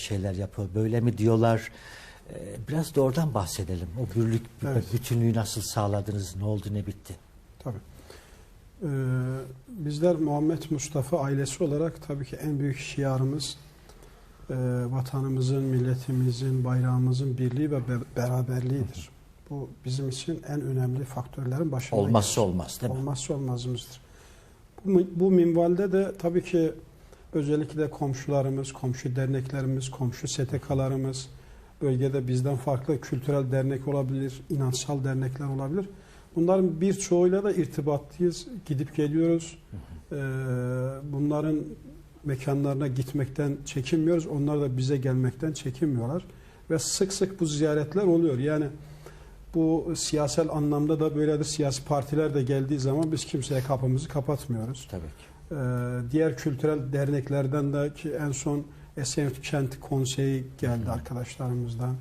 şeyler yapıyor. Böyle mi diyorlar? Ee, Biraz da oradan bahsedelim. O birlik, Evet. bütünlüğü nasıl sağladınız? Ne oldu, ne bitti? Tabii. Ee, bizler Muhammed Mustafa ailesi olarak tabii ki en büyük şiarımız e, vatanımızın, milletimizin, bayrağımızın birliği ve be- beraberliğidir. Bu bizim için en önemli faktörlerin başında Olmazsa olmaz değil mi? Olmazsa olmazımızdır. Bu, bu minvalde de tabii ki özellikle komşularımız, komşu derneklerimiz, komşu STK'larımız, bölgede bizden farklı kültürel dernek olabilir, inançsal dernekler olabilir. Bunların birçoğuyla da irtibatlıyız, gidip geliyoruz. Ee, bunların mekanlarına gitmekten çekinmiyoruz. Onlar da bize gelmekten çekinmiyorlar. Ve sık sık bu ziyaretler oluyor. Yani bu siyasal anlamda da böyledir. Siyasi partiler de geldiği zaman biz kimseye kapımızı kapatmıyoruz. Tabii ki. Ee, diğer kültürel derneklerden de ki en son Esenyurt Kent Konseyi geldi arkadaşlarımızdan.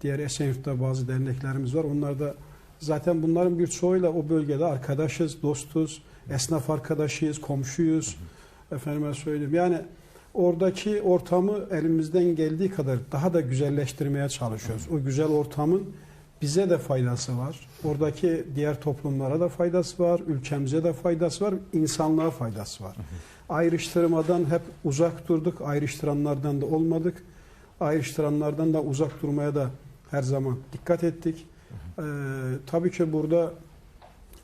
Diğer Esenyurt'ta bazı derneklerimiz var. Onlar da zaten bunların birçoğuyla o bölgede arkadaşız, dostuz, esnaf arkadaşıyız, komşuyuz. Efendime söyleyeyim. Yani oradaki ortamı elimizden geldiği kadar daha da güzelleştirmeye çalışıyoruz. O güzel ortamın bize de faydası var. Oradaki diğer toplumlara da faydası var. Ülkemize de faydası var. insanlığa faydası var. Ayrıştırmadan hep uzak durduk. Ayrıştıranlardan da olmadık. Ayrıştıranlardan da uzak durmaya da her zaman dikkat ettik. Ee, tabii ki burada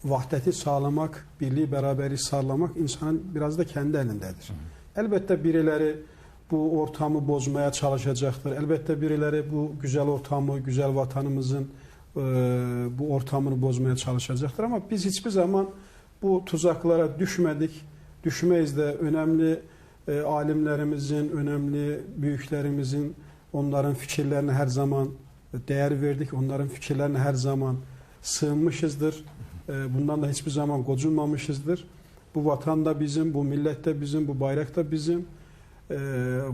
vahdeti sağlamak, birliği beraberi sağlamak insanın biraz da kendi elindedir. Elbette birileri bu ortamı bozmaya çalışacaqdır. Əlbəttə biriləri bu gözəl ortamı, gözəl vətənimizin e, bu ortamını bozmaya çalışacaqdır. Amma biz heç bir zaman bu tuzaqlara düşmədik, düşməyiz də. Önəmli e, alimlərimizin, önəmli böyüklərimizin, onların fikirlərinə hər zaman dəyər verdik, onların fikirlərinə hər zaman sığınmışızdır. E, bundan da heç bir zaman qocunmamışızdır. Bu vətən də bizim, bu millət də bizim, bu bayraq da bizim. E,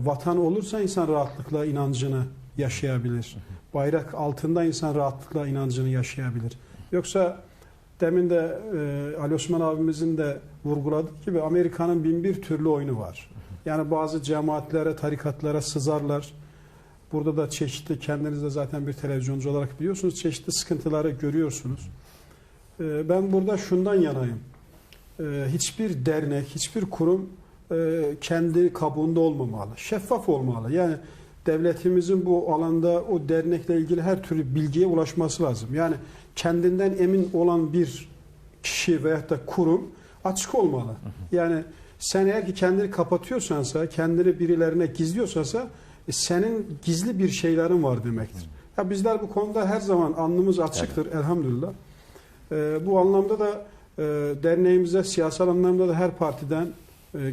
vatan olursa insan rahatlıkla inancını yaşayabilir. Bayrak altında insan rahatlıkla inancını yaşayabilir. Yoksa demin de e, Ali Osman abimizin de vurguladığı gibi Amerika'nın bin bir türlü oyunu var. Yani bazı cemaatlere, tarikatlara sızarlar. Burada da çeşitli, kendiniz de zaten bir televizyoncu olarak biliyorsunuz, çeşitli sıkıntıları görüyorsunuz. E, ben burada şundan yanayım. E, hiçbir dernek, hiçbir kurum e, kendi kabuğunda olmamalı. Şeffaf olmalı. Yani devletimizin bu alanda o dernekle ilgili her türlü bilgiye ulaşması lazım. Yani kendinden emin olan bir kişi veyahut da kurum açık olmalı. Yani sen eğer ki kendini kapatıyorsansa, kendini birilerine gizliyorsansa e, senin gizli bir şeylerin var demektir. Ya bizler bu konuda her zaman alnımız açıktır elhamdülillah. E, bu anlamda da e, derneğimize siyasal anlamda da her partiden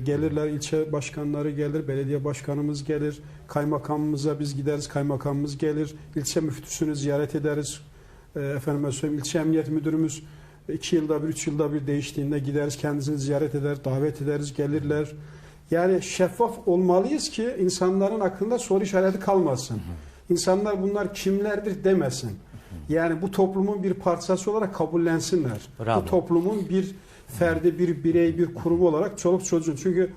gelirler, ilçe başkanları gelir, belediye başkanımız gelir, kaymakamımıza biz gideriz, kaymakamımız gelir, ilçe müftüsünü ziyaret ederiz. E, efendime söyleyeyim, ilçe emniyet müdürümüz iki yılda bir, üç yılda bir değiştiğinde gideriz, kendisini ziyaret eder, davet ederiz, gelirler. Yani şeffaf olmalıyız ki insanların aklında soru işareti kalmasın. İnsanlar bunlar kimlerdir demesin. Yani bu toplumun bir parçası olarak kabullensinler. Bravo. Bu toplumun bir ferdi, bir birey, bir kurumu olarak çoluk çocuğun. Çünkü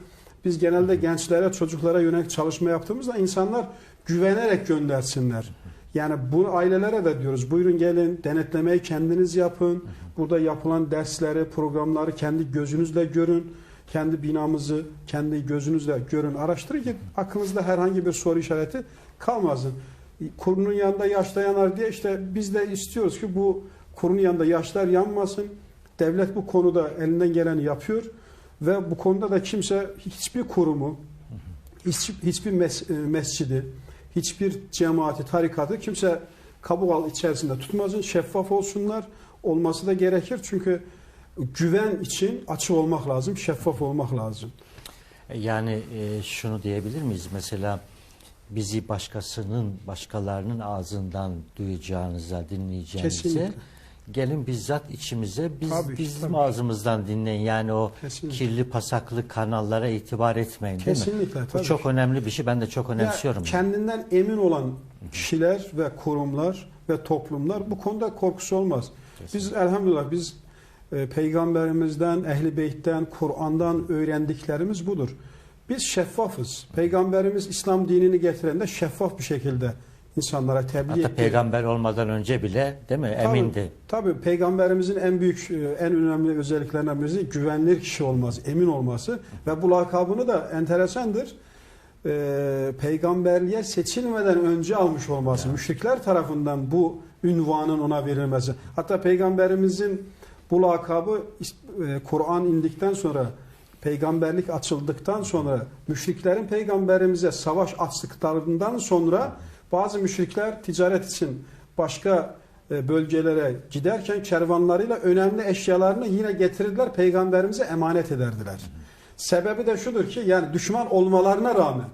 biz genelde gençlere, çocuklara yönelik çalışma yaptığımızda insanlar güvenerek göndersinler. Yani bu ailelere de diyoruz buyurun gelin denetlemeyi kendiniz yapın. Burada yapılan dersleri, programları kendi gözünüzle görün. Kendi binamızı kendi gözünüzle görün, araştırın ki aklınızda herhangi bir soru işareti kalmasın. Kurunun yanında yaşlar yanar diye işte biz de istiyoruz ki bu kurunun yanında yaşlar yanmasın. Devlet bu konuda elinden geleni yapıyor ve bu konuda da kimse hiçbir kurumu, hiç, hiçbir mes, e, mescidi, hiçbir cemaati, tarikatı kimse kabuk al içerisinde tutmasın, şeffaf olsunlar. Olması da gerekir çünkü güven için açık olmak lazım, şeffaf olmak lazım. Yani e, şunu diyebilir miyiz? Mesela bizi başkasının, başkalarının ağzından duyacağınıza, dinleyeceğinize Kesinlikle. Gelin bizzat içimize biz Tabii, bizim tabii. ağzımızdan dinleyin. Yani o Kesinlikle. kirli pasaklı kanallara itibar etmeyin değil mi? Kesinlikle, Bu çok önemli bir şey. Ben de çok önemsiyorum. Ya kendinden emin olan kişiler ve kurumlar ve toplumlar bu konuda korkusu olmaz. Biz elhamdülillah biz e, peygamberimizden, ehli beytten, Kur'an'dan öğrendiklerimiz budur. Biz şeffafız. Peygamberimiz İslam dinini getiren de şeffaf bir şekilde insanlara tebliğ Hatta etti. peygamber olmadan önce bile değil mi? Tabii, Emindi. Tabii peygamberimizin en büyük, e, en önemli özelliklerinden birisi güvenilir kişi olması, emin olması ve bu lakabını da enteresandır. E, peygamberliğe seçilmeden önce almış olması, müşrikler tarafından bu ünvanın ona verilmesi. Hatta peygamberimizin bu lakabı e, Kur'an indikten sonra peygamberlik açıldıktan sonra müşriklerin peygamberimize savaş açtıklarından sonra bazı müşrikler ticaret için başka e, bölgelere giderken kervanlarıyla önemli eşyalarını yine getirdiler peygamberimize emanet ederdiler. Sebebi de şudur ki yani düşman olmalarına rağmen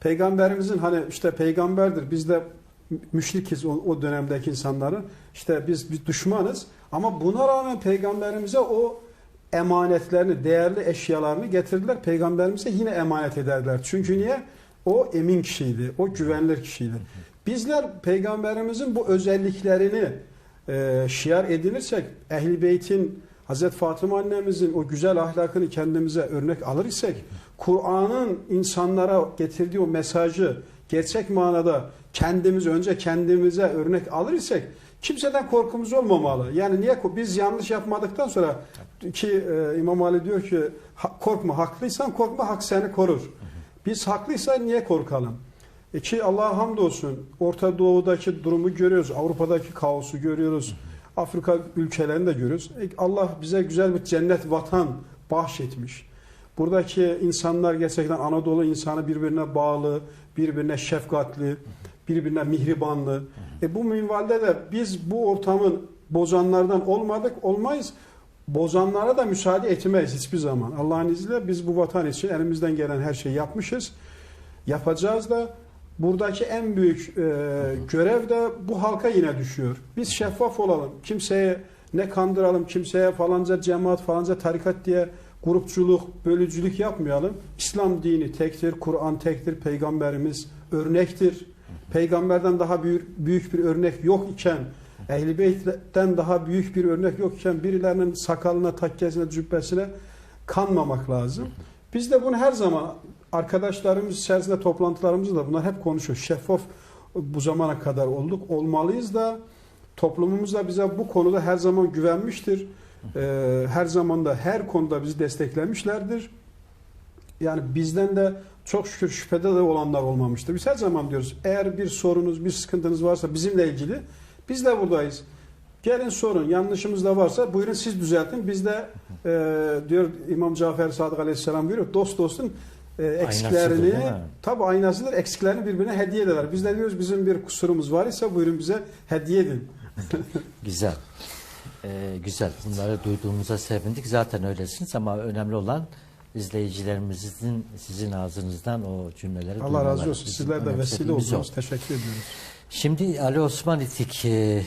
peygamberimizin hani işte peygamberdir biz de müşrikiz o, o dönemdeki insanların işte biz bir düşmanız ama buna rağmen peygamberimize o emanetlerini, değerli eşyalarını getirdiler. Peygamberimize yine emanet ederler. Çünkü niye? O emin kişiydi. O güvenilir kişiydi. Bizler peygamberimizin bu özelliklerini e, şiar edinirsek Ehl-i Beyt'in Hazreti Fatıma annemizin o güzel ahlakını kendimize örnek alır isek Kur'an'ın insanlara getirdiği o mesajı gerçek manada kendimiz önce kendimize örnek alır isek kimseden korkumuz olmamalı. Yani niye biz yanlış yapmadıktan sonra ki e, İmam Ali diyor ki "Ha- korkma haklıysan korkma hak seni korur. Biz haklıysak niye korkalım? E ki Allah'a hamdolsun Orta Doğu'daki durumu görüyoruz. Avrupa'daki kaosu görüyoruz. Afrika ülkelerini de görüyoruz. E, Allah bize güzel bir cennet vatan bahşetmiş. Buradaki insanlar gerçekten Anadolu insanı birbirine bağlı, birbirine şefkatli, birbirine mihribanlı. E bu minvalde de biz bu ortamın bozanlardan olmadık, olmayız. Bozanlara da müsaade etmeyiz hiçbir zaman. Allah'ın izniyle biz bu vatan için elimizden gelen her şeyi yapmışız. Yapacağız da buradaki en büyük e, görev de bu halka yine düşüyor. Biz şeffaf olalım. Kimseye ne kandıralım, kimseye falanca cemaat, falanca tarikat diye grupçuluk, bölücülük yapmayalım. İslam dini tektir, Kur'an tektir, peygamberimiz örnektir. Peygamberden daha büyük, büyük bir örnek yok iken, Ehl-i Beyt'ten daha büyük bir örnek yok iken birilerinin sakalına, takkesine, cübbesine kanmamak lazım. Biz de bunu her zaman arkadaşlarımız içerisinde toplantılarımızda da bunlar hep konuşuyor. Şeffaf bu zamana kadar olduk. Olmalıyız da toplumumuz da bize bu konuda her zaman güvenmiştir. Ee, her zaman da her konuda bizi desteklemişlerdir. Yani bizden de çok şükür şüphede de olanlar olmamıştır. Biz her zaman diyoruz eğer bir sorunuz, bir sıkıntınız varsa bizimle ilgili biz de buradayız. Gelin sorun, yanlışımız da varsa buyurun siz düzeltin. Biz de e, diyor İmam Cafer Sadık Aleyhisselam buyuruyor dost dostun e, eksiklerini tabi aynasıdır eksiklerini birbirine hediye ederler. Biz de diyoruz bizim bir kusurumuz var ise buyurun bize hediye edin. Güzel. Ee, güzel. Bunları duyduğumuza sevindik. Zaten öylesiniz ama önemli olan izleyicilerimizin sizin ağzınızdan o cümleleri Allah razı olsun. Sizler de vesile oldunuz. Teşekkür ediyoruz. Şimdi Ali Osman İtik e,